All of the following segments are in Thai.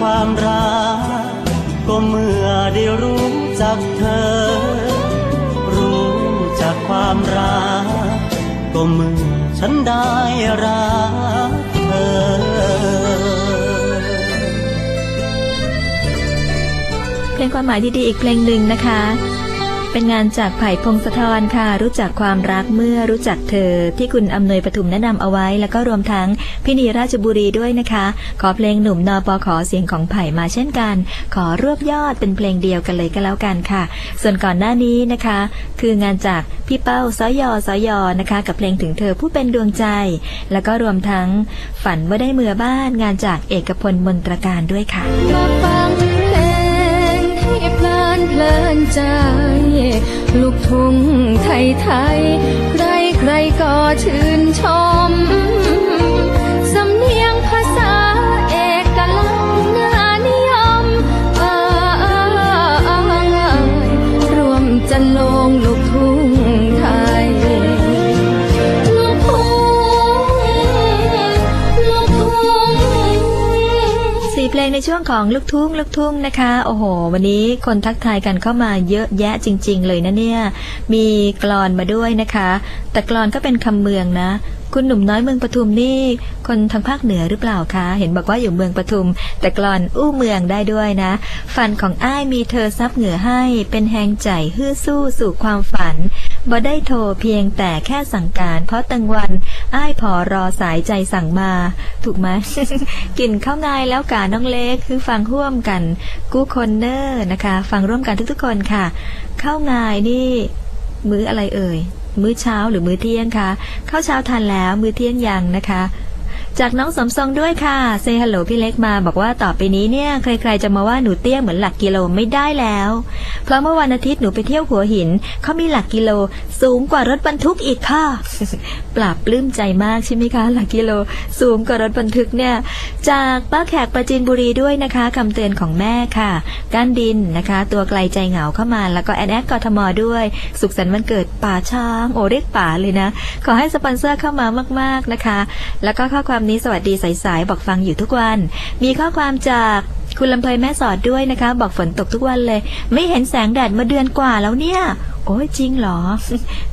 ความรัก ก็เมื่อได้รู้จักเธอ รู้จักความรัก ก็เมื่อฉันได้รักเธอพลงความหมายดีๆอีกเพลงหนึ่งนะคะ เป็นงานจากไผ่พงศธรค่ะ รู้จักความรักเมื่อรู้จักเธอ ที่คุณอำนวยปทุมแนะนำเอาไว้ แล้วก็รวมทั้งพี่นีราชบุรีด้วยนะคะ ขอเพลงหนุ่มนอปอขอเสียงของไผ่มาเช่นกัน ขอรวบยอดเป็นเพลงเดียวกันเลยก็แล้วกันค่ะ ส่วนก่อนหน้านี้นะคะ คืองานจากพี่เป้าสอยอสอยอนะคะ กับเพลงถึงเธอผู้เป็นดวงใจ แล้วก็รวมทั้งฝันว่าได้เมือบ้านงานจากเอกพลมนตรการด้วยค่ะมาฟังเพลงให้เพลินเพลินใจ ลูกทุ่งไทยไทย ใครใครก็ชื่นชม ช่วงของลูกทุ่งลูกทุ่งนะคะ โอ้โห วันนี้คนทักทายกันเข้ามาเยอะแยะจริง ๆ เลยนะเนี่ย มีกลอนมาด้วยนะคะ แต่กลอนก็เป็นคำเมืองนะ คุณหนุ่มน้อยเมืองปทุมนี่ คนทางภาคเหนือหรือเปล่าคะ เห็นบอกว่าอยู่เมืองปทุม แต่กลอนอู้เมืองได้ด้วยนะ ฝันของอ้ายมีเธอซับเหงื่อให้ เป็นแหงใจฮื้อสู้สู่ความฝัน บ่ได้โทรเพียงแต่แค่สั่งการ เพราะตังวัน อ้ายพอรอสายใจสั่งมา ถูกไหมกินข้าวงายแล้วกาน้องเล็กคือฟังร่วมกัน กู้คนเนอร์นะคะ ฟังร่วมกันทุกๆคนค่ะข้าวงายนี่ มื้ออะไรเอ่ย มื้อเช้าหรือมื้อเที่ยงคะข้าวเช้าทานแล้วมื้อเที่ยงยังนะคะจากน้องสมทรงด้วยค่ะเซฮัลโหลพี่เล็กมาบอกว่าต่อไปนี้เนี่ยใครๆจะมาว่าหนูเตี้ยเหมือนหลักกิโลไม่ได้แล้ว เพราะเมื่อวันอาทิตย์หนูไปเที่ยวหัวหินเขามีหลักกิโลสูงกว่ารถบรรทุกอีกค่ะ ปราบปลื้มใจมากใช่ไหมคะ หลักกิโลสูงกว่ารถบรรทุกเนี่ย จากป้าแขกประจินบุรีด้วยนะคะคำเตือนของแม่ค่ะก้านดินนะคะ ตัวไกลใจเหงาเข้ามาแล้วก็แอนแอดกทมด้วย สุขสันต์วันเกิดป่าช้างโอเรียกป่าเลยนะ ขอให้สปอนเซอร์เข้ามามาก ๆนะคะ แล้วก็ข้อความนี้สวัสดีสายๆบอกฟังอยู่ทุกวัน มีข้อความจากคุณลำเพยแม่สอดด้วยนะคะ บอกฝนตกทุกวันเลย ไม่เห็นแสงแดดมาเดือนกว่าแล้วเนี่ย โอ้ยจริงเหรอ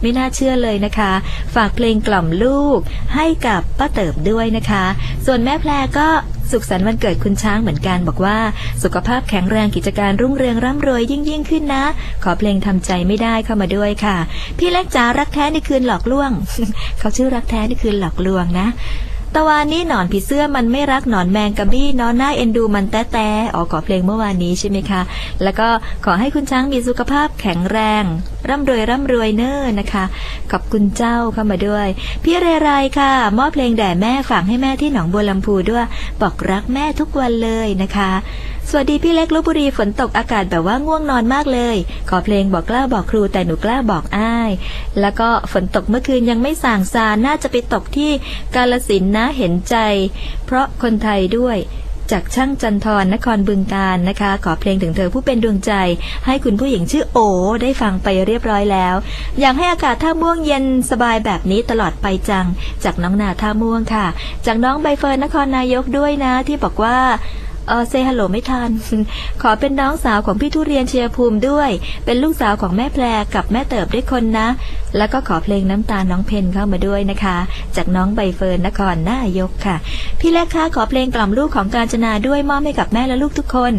ไม่น่าเชื่อเลยนะคะ ฝากเพลงกล่อมลูกให้กับป้าเติบด้วยนะคะ ส่วนแม่แพรก็สุขสันต์วันเกิดคุณช้างเหมือนกันบอกว่า สุขภาพแข็งแรงกิจการรุ่งเรืองร่ำรวยยิ่งยิ่งขึ้นนะ ขอเพลงทำใจไม่ได้เข้ามาด้วยค่ะ พี่เล็กจ๋ารักแท้ในคืนหลอกลวง เขาชื่อรักแท้ในคืนหลอกลวงนะ ตะวันนี้หนอนผีเสื้อมันไม่รักหนอนแมงกะบี้นอนหน้าเอ็นดูมันแต้แต่อ๋อขอเพลงเมื่อวานนี้ใช่ไหมคะ แล้วก็ขอให้คุณช้างมีสุขภาพแข็งแรง ร่ำรวยร่ำรวยเนอนะคะ ขอบคุณเจ้าเข้ามาด้วย พี่เรไรค่ะ มอบเพลงแด่แม่ฝากให้แม่ที่หนองบัวลำพูด้วย บอกรักแม่ทุกวันเลยนะคะ สวัสดีพี่เล็กลบบุรีฝนตกอากาศแบบว่าง่วงนอนมากเลย ขอเพลงบอกกล้าบอกครูแต่หนูกล้าบอกอ้าย แล้วก็ฝนตกเมื่อคืนยังไม่ส่างซาน่าจะไปตกที่กาลสินนะเห็นใจ เพราะคนไทยด้วยจากช่างจันทรนครบึงการนะคะ ขอเพลงถึงเธอผู้เป็นดวงใจ ให้คุณผู้หญิงชื่อโอ ได้ฟังไปเรียบร้อยแล้ว อยากให้อากาศท่าม่วงเย็นสบายแบบนี้ตลอดไปจัง จากน้องนาท่าม่วงค่ะ จากน้องใบเฟิร์นนครนายกด้วยนะที่บอกว่า เออเซฮัลโหลไม่ทัน ขอเป็นน้องสาวของพี่ทุเรียนเชียภูมิด้วย เป็นลูกสาวของแม่แพรกับแม่เติบด้วยคนนะ แล้วก็ขอเพลงน้ำตาลน้องเพนเข้ามาด้วยนะคะ จากน้องใบเฟิร์นนครนายกค่ะ พี่เล็กคะขอเพลงกล่อมลูกของการจนาด้วยมอบให้กับแม่และลูกทุกคน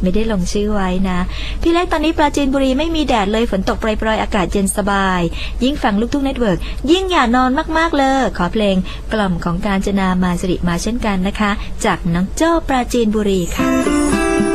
ไม่ได้ลงชื่อไว้นะ พี่เล็กตอนนี้ปราจีนบุรีไม่มีแดดเลยฝนตกปรยๆ อากาศเย็นสบาย ยิ่งฟังลูกทุ่งเน็ตเวิร์กยิ่งอย่านอนมากๆเลย ขอเพลงกล่อมของการจนามาสิริมาเช่นกันนะคะ จากน้องเจ้าปราจีนบุรีค่ะ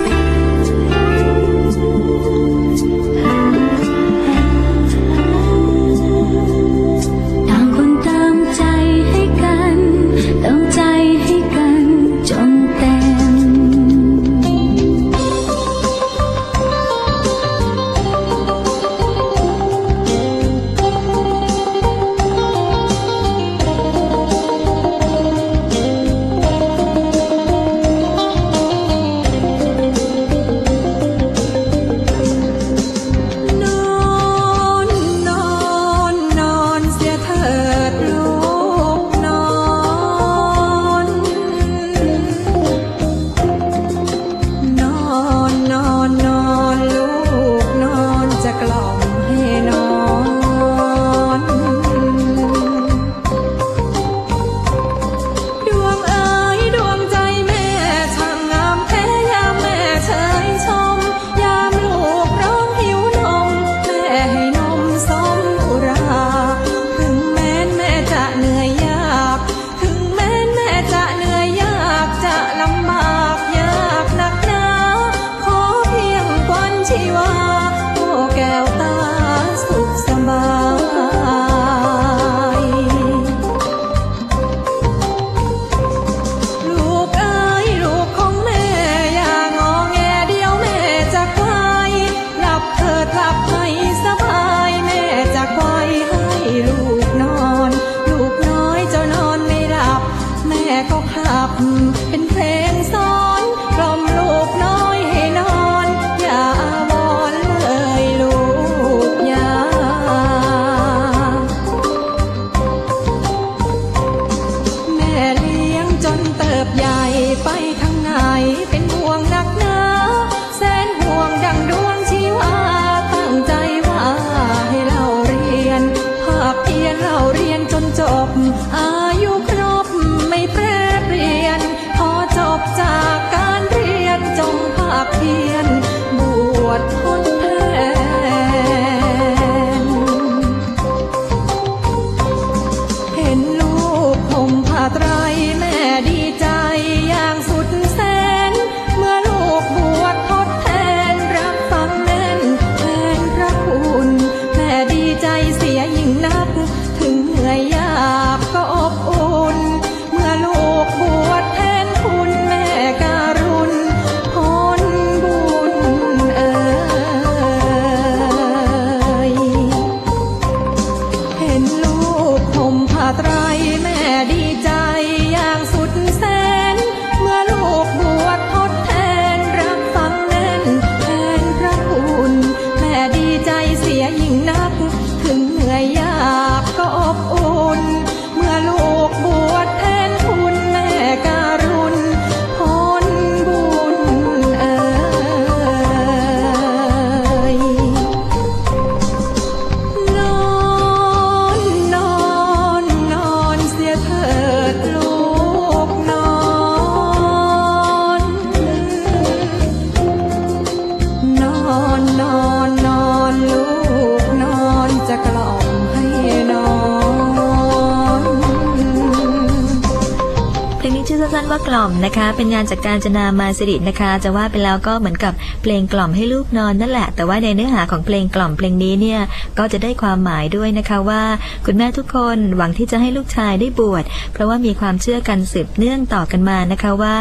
ลงนี้ชื่อสั้นๆว่ากล่อมนะคะ เป็นงานจากการจนามาสิรินะคะ จะว่าไปแล้วก็เหมือนกับเพลงกล่อมให้ลูกนอนนั่นแหละ แต่ว่าในเนื้อหาของเพลงกล่อมเพลงนี้เนี่ยก็จะได้ความหมายด้วยนะคะว่า คุณแม่ทุกคนหวังที่จะให้ลูกชายได้บวชเพราะว่ามีความเชื่อกันสืบเนื่องต่อกันมานะคะว่า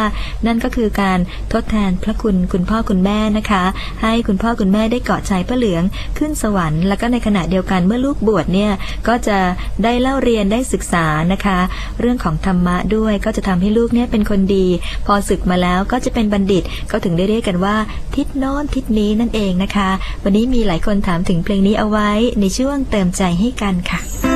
นั่นก็คือการทดแทนพระคุณคุณพ่อคุณแม่นะคะ ให้คุณพ่อคุณแม่ได้เกาะชายพระเหลืองขึ้นสวรรค์แล้วก็ในขณะเดียวกันเมื่อลูกบวชเนี่ยก็จะได้เล่าเรียนได้ศึกษานะคะ เรื่องของธรรมะด้วยก็จะทำให้ลูกเนี่ยเป็นคนดี พอศึกมาแล้วก็จะเป็นบัณฑิตก็ถึงได้เรียกกันว่า ทิศโน้นทิศนี้นั่นเองนะคะ วันนี้มีหลายคนถามถึงเพลงนี้เอาไว้ในช่วงเติมใจให้กันค่ะ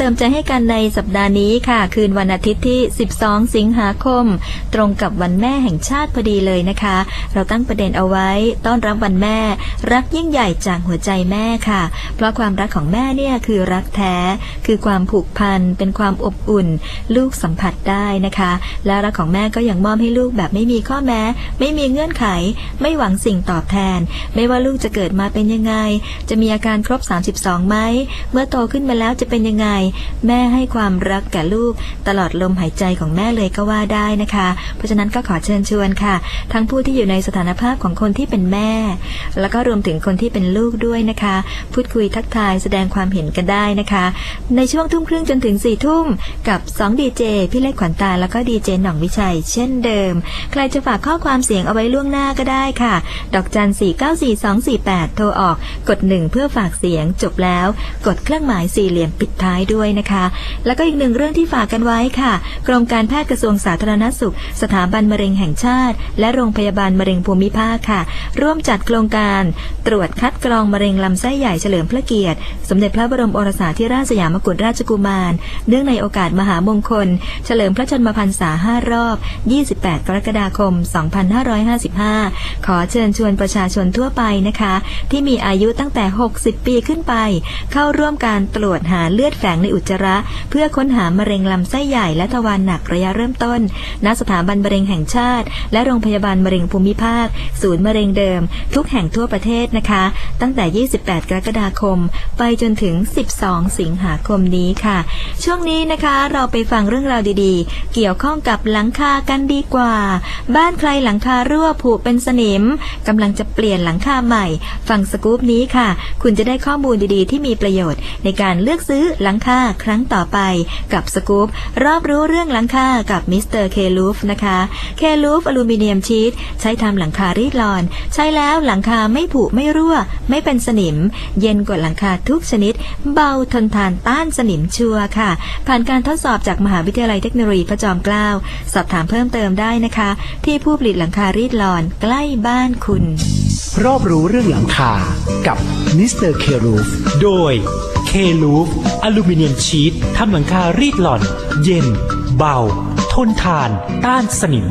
เติมใจให้กันในสัปดาห์นี้ค่ะ คืนวันอาทิตย์ที่ 12 สิงหาคม ตรงกับวันแม่แห่งชาติพอดีเลยนะคะ เราตั้งประเด็นเอาไว้ ต้อนรับวันแม่ รักยิ่งใหญ่จากหัวใจแม่ค่ะ เพราะความรักของแม่เนี่ยคือรักแท้ คือความผูกพันเป็นความอบอุ่น ลูกสัมผัสได้นะคะ และรักของแม่ก็ยังมอบให้ลูกแบบไม่มีข้อแม้ ไม่มีเงื่อนไข ไม่หวังสิ่งตอบแทน ไม่ว่าลูกจะเกิดมาเป็นยังไง จะมีอาการครบ 32ไหมเมื่อโตขึ้นมาแล้วจะเป็นยังไงแม่ให้ความรักแก่ลูกตลอดลมหายใจของแม่เลยก็ว่าได้นะคะ เพราะฉะนั้นก็ขอเชิญชวนค่ะ ทั้งผู้ที่อยู่ในสถานภาพของคนที่เป็นแม่ แล้วก็รวมถึงคนที่เป็นลูกด้วยนะคะ พูดคุยทักทายแสดงความเห็นกันได้นะคะ ในช่วงทุ่มครึ่งจนถึง4ี่ทุ่มกับ2ดีเจพี่เล็กขวัญตาแล้วก็ดีเจหน่องวิชัย เช่นเดิม ใครจะฝากข้อความเสียงเอาไว้ล่วงหน้าก็ได้ค่ะ ดอกจัน 494248 โทรออก กด 1 เพื่อฝากเสียงจบแล้ว กดเครื่องหมายสี่เหลี่ยมปิดท้ายด้วยนะคะ แล้วก็อีกหนึ่งเรื่องที่ฝากกันไว้ค่ะ กรมการแพทย์กระทรวงสาธารณสุข สถาบันมะเร็งแห่งชาติ และโรงพยาบาลมะเร็งภูมิภาคค่ะ ร่วมจัดโครงการตรวจคัดกรองมะเร็งลำไส้ใหญ่เฉลิมพระเกียรติ สมเด็จพระบรมโอรสาธิราชสยามกุฎราชกุมาร เนื่องในโอกาสมหามงคล เฉลิมพระชนมพรรษา5รอบ 28 กรกฎาคม 2555 ขอเชิญชวนประชาชนทั่วไปนะคะ ที่มีอายุตั้งแต่ 60 ปีขึ้นไป เข้าร่วมการตรวจหาเลือดแฝงในอุจจาระ เพื่อค้นหามะเร็งลำไส้ใหญ่และทวารหนักระยะเริ่มต้น ณ สถาบันมะเร็งแห่งชาติ และโรงพยาบาลมะเร็งภูมิภาค ศูนย์มะเร็งเดิม ทุกแห่งทั่วประเทศนะคะ ตั้งแต่ 28 กรกฎาคม ไปจนถึง 12 สิงหาคมนี้ค่ะ ช่วงนี้นะคะเราไปฟังเรื่องราวดีๆ เกี่ยวข้องกับหลังคากันดีกว่า บ้านใครหลังคารั่วผุเป็นสนิมกำลังจะเปลี่ยนหลังคาใหม่ ฟังสกู๊ปนี้ค่ะ คุณจะได้ข้อมูลดีๆ ที่มีประโยชน์ในการเลือกซื้อหลังคาครั้งต่อไปกับสกู๊ปรอบรู้เรื่องหลังคากับมิสเตอร์เคลูฟนะคะเคลูฟอลูมิเนียมชีตใช้ทำหลังคารีดลอน ใช้แล้วหลังคาไม่ผุไม่รั่ว ไม่เป็นสนิม เย็นกว่าหลังคาทุกชนิด เบาทนทานต้านสนิมชัวร์ค่ะ ผ่านการทดสอบจากมหาวิทยาลัยเทคโนโลยีพระจอมเกล้าสอบถามเพิ่มเติมได้นะคะ ที่ผู้ผลิตหลังคารีดลอนใกล้บ้านคุณ รอบรู้เรื่องหลังคากับมิสเตอร์เครูฟโดย เคลูฟอลูมิเนียมชีตทำหลังคารีดหล่อน เย็น เบา ทนทาน ต้านสนิม